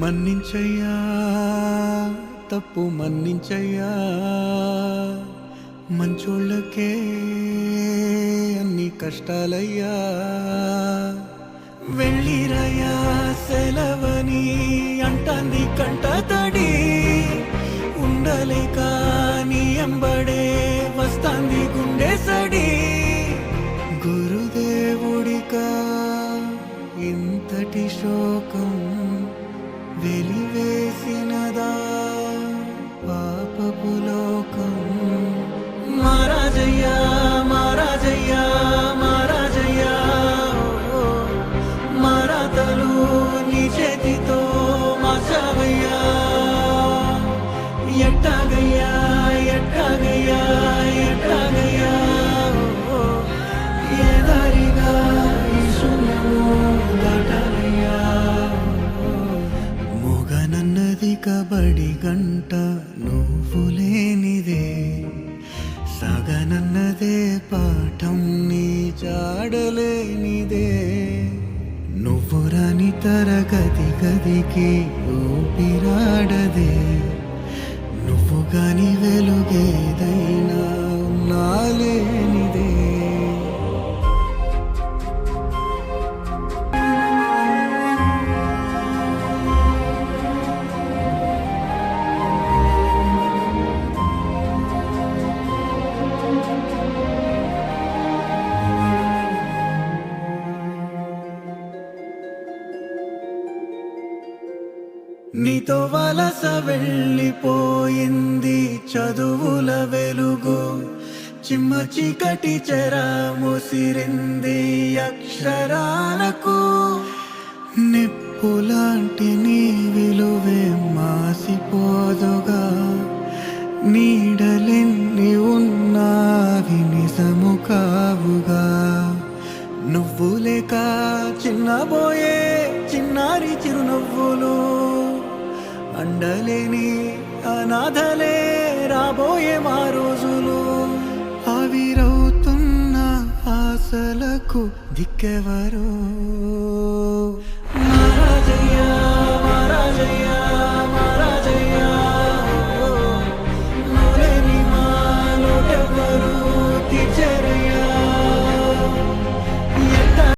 మన్నించయ్యా తప్పు మన్నించయ్యా. మంచోళ్ళకే కష్టాలయ్యా. వెళ్ళిరయ్యా సెలవని అంటాంది కంట తడి. ఉండలేక నీ ఎంబడే వస్తాంది గుండె సడి. గురుదేవుడికా ఇంతటి శోకం వెలివేసినదా. పాపపు లోకం మహారాజయ్యా జాడలేనిదే నువ్వు రాని తరగతి గదికి ఊపిరాడదే. నువ్వు గాని నీతో వలస వెళ్ళిపోయింది చదువుల వెలుగు. చిమ్మ చీకటి చెర ముసిరింది అక్షరాలకు. నిప్పులాంటి నీ విలువే మాసిపోదుగా. నీడలెన్ని ఉన్నావి నిజము కావుగా. నువ్వు లేక చిన్నబోయే అండలేని అనాథలే రాబోయే మా రోజులు ఆవిరవుతున్న ఆశలకు దిక్కెవరు? మహారాజయ్యా